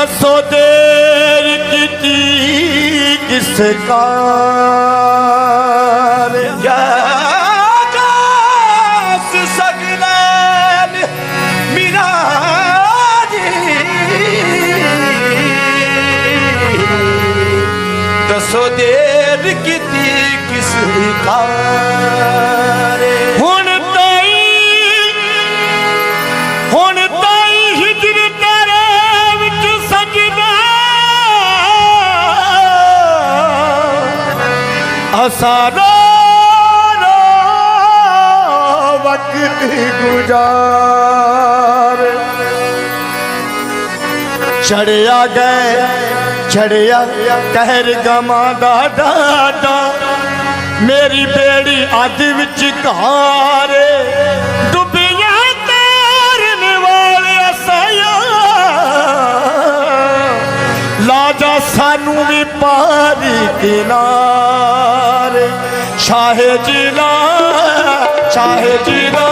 तसो देर किति किस कान सग मीर دسو دیر किस कान ਅਸਾਰਾ ਵਕਤ ਗੁਜ਼ਾਰ। ਛੜਿਆ ਗਏ ਛੜਿਆ ਕਹਿਰ ਗਮਾਂ ਦਾ ਦਾਦਾ ਮੇਰੀ ਬੇੜੀ ਅੱਧ ਵਿੱਚ ਘਾਰ ਡੁੱਬੀਆਂ ਤੇਰਨ ਵਾਲਿਆ ਸਾਇਆ ਲਾਜਾ ਸਾਨੂੰ ਵੀ ਪਾਰੀ ਕਿਨਾਰ শাহে জিলা শাহে জিলা